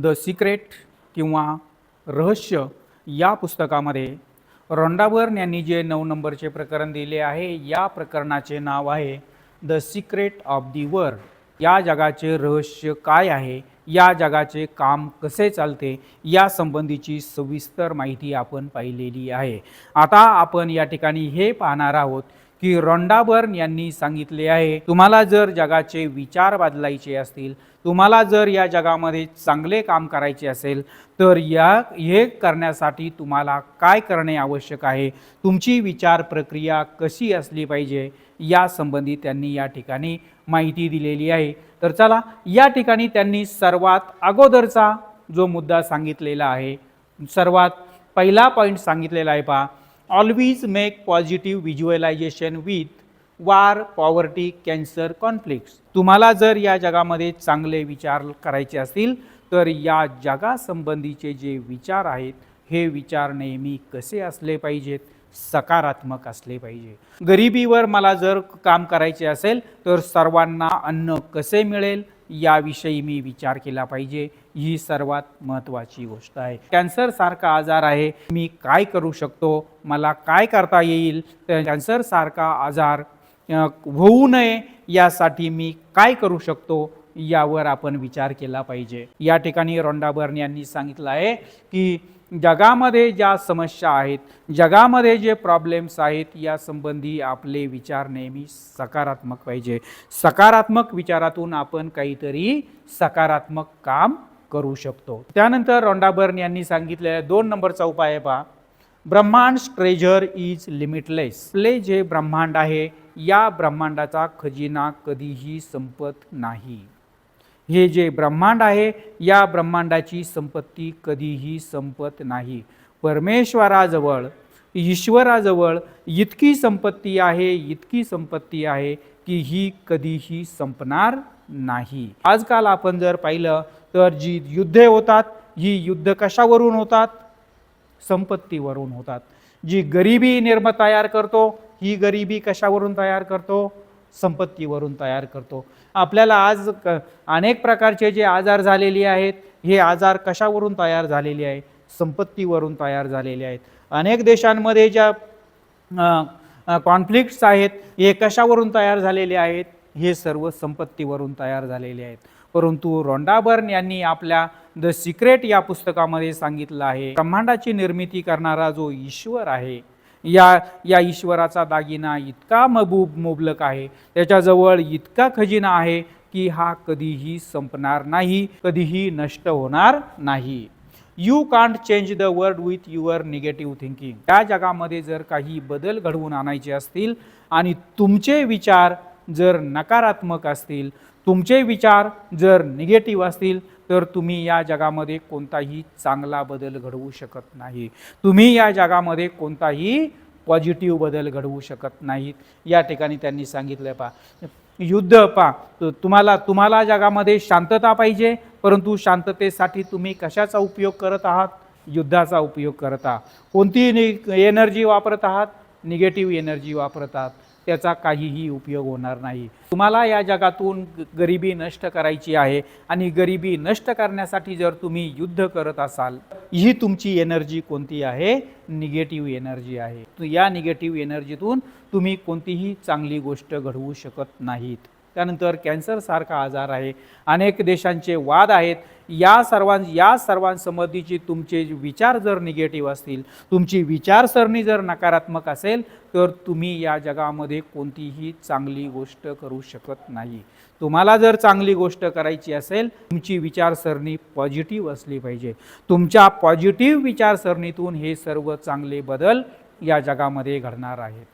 The secret किंवा रहस्य या पुस्तकामध्ये रोंडाबर्न यांनी जे नऊ नंबरचे प्रकरण दिले आहे या प्रकरणाचे नाव आहे the secret of the world. या जगाचे रहस्य काय आहे? या जगाचे काम कसे चालते? या संबंधीची सविस्तर माहिती आपण पाहिलेली आहे. आता आपण या ठिकाणी हे पाहणार आहोत की रोंडाबर्न यांनी सांगितले आहे तुम्हाला जर जगाचे विचार बदलायचे असतील तुम्हाला जर या जगामध्ये चांगले काम करायचे असेल तर या हे करण्यासाठी तुम्हाला काय करणे आवश्यक आहे? तुमची विचार प्रक्रिया कशी असली पाहिजे? या संबंधी त्यांनी या ठिकाणी माहिती दिलेली आहे. तर चला या ठिकाणी त्यांनी सर्वात अगोदरचा जो मुद्दा सांगितलेला आहे सर्वात पहिला पॉईंट सांगितलेला आहे पहा. Always make positive visualisation with war poverty cancer conflicts तुम्हाला जर या जगामध्ये चांगले विचार करायचे असतील तर या जगासंबंधीचे जे विचार आहेत हे विचार नेहमी कसे असले पाहिजेत? सकारात्मक असले पाहिजे. गरिबीवर मला जर काम करायचे असेल तर सर्वांना अन्न कसे मिळेल? याविषयी मी विचार केला पाहिजे. ही सर्वात महत्त्वाची गोष्ट आहे. कॅन्सरसारखा आजार आहे. मी काय करू शकतो? मला काय करता येईल? तर आजार होऊ नये यासाठी मी काय करू शकतो? यावर आपण विचार केला पाहिजे. या ठिकाणी रोंडाबर्न यांनी सांगितलं आहे की जगामध्ये ज्या समस्या आहेत जगामध्ये जे प्रॉब्लेम्स आहेत या संबंधी आपले विचार नेहमी सकारात्मक पाहिजे. सकारात्मक विचारातून आपण काहीतरी सकारात्मक काम करू शकतो. त्यानंतर रोंडाबर्न यांनी सांगितलेल्या दोन नंबरचा उपाय आहे पहा. ब्रह्मांड ट्रेजर इज लिमिटलेस आपले जे ब्रह्मांड आहे या ब्रह्मांडाचा खजिना कधीही संपत नाही. हे जे ब्रह्मांड आहे या ब्रह्मांडाची संपत्ती कधीही संपत नाही. परमेश्वराजवळ ईश्वराजवळ इतकी संपत्ती आहे इतकी संपत्ती आहे की ही कधीही संपणार नाही. आजकाल आपण जर पाहिलं तर जी युद्धे होतात ही युद्ध कशावरून होतात? संपत्तीवरून होतात. जी गरिबी निर्म तयार करतो ही गरिबी कशावरून तयार करतो? संपत्तीवरून तयार करतो. आपल्याला आज क अनेक प्रकारचे जे आजार झालेले आहेत हे आजार कशावरून तयार झालेले आहे संपत्तीवरून तयार झालेले आहेत. अनेक देशांमध्ये ज्या कॉन्फ्लिक्ट्स आहेत हे कशावरून तयार झालेले आहेत? हे सर्व संपत्तीवरून तयार झालेले आहेत. परंतु रोंडाबर्न यांनी आपल्या द सिक्रेट या पुस्तकामध्ये सांगितलं आहे ब्रह्मांडाची निर्मिती करणारा जो ईश्वर आहे या या ईश्वराचा दागिना इतका मबूब मुबलक आहे. त्याच्याजवळ इतका खजिना आहे की हा कधीही संपणार नाही कधीही नष्ट होणार नाही. You can't change the world with your negative thinking त्या जगामध्ये जर काही बदल घडवून आणायचे असतील आणि तुमचे विचार जर नकारात्मक असतील तुमचे विचार जर निगेटिव्ह असतील तर तुम्ही या जगामध्ये कोणताही चांगला बदल घडवू शकत नाही. तुम्ही या जगामध्ये कोणताही पॉझिटिव्ह बदल घडवू शकत नाहीत. या ठिकाणी त्यांनी सांगितलं पा युद्ध पा तुम्हाला तुम्हाला जगामध्ये शांतता पाहिजे परंतु शांततेसाठी तुम्ही कशाचा उपयोग करत आहात? युद्धाचा उपयोग करत आहात. नि एनर्जी वापरत आहात? निगेटिव्ह एनर्जी वापरत आहात. त्याचा काहीही उपयोग होणार नाही. तुम्हाला या जगातून गरिबी नष्ट करायची आहे आणि गरिबी नष्ट करण्यासाठी जर तुम्ही युद्ध करत असाल ही तुमची एनर्जी कोणती आहे? निगेटिव्ह एनर्जी आहे. या निगेटिव्ह एनर्जीतून तुम्ही कोणतीही चांगली गोष्ट घडवू शकत नाहीत. त्यानंतर कॅन्सरसारखा आजार आहे. अनेक देशांचे वाद आहेत. या सर्वां या सर्वांसंबंधीचे तुमचे विचार जर निगेटिव्ह असतील तुमची विचारसरणी जर नकारात्मक असेल तर तुम्ही या जगामध्ये कोणतीही चांगली गोष्ट करू शकत नाही. तुम्हाला जर चांगली गोष्ट करायची असेल तुमची विचारसरणी पॉझिटिव्ह असली पाहिजे. तुमच्या पॉझिटिव्ह विचारसरणीतून हे सर्व चांगले बदल या जगामध्ये घडणार आहेत.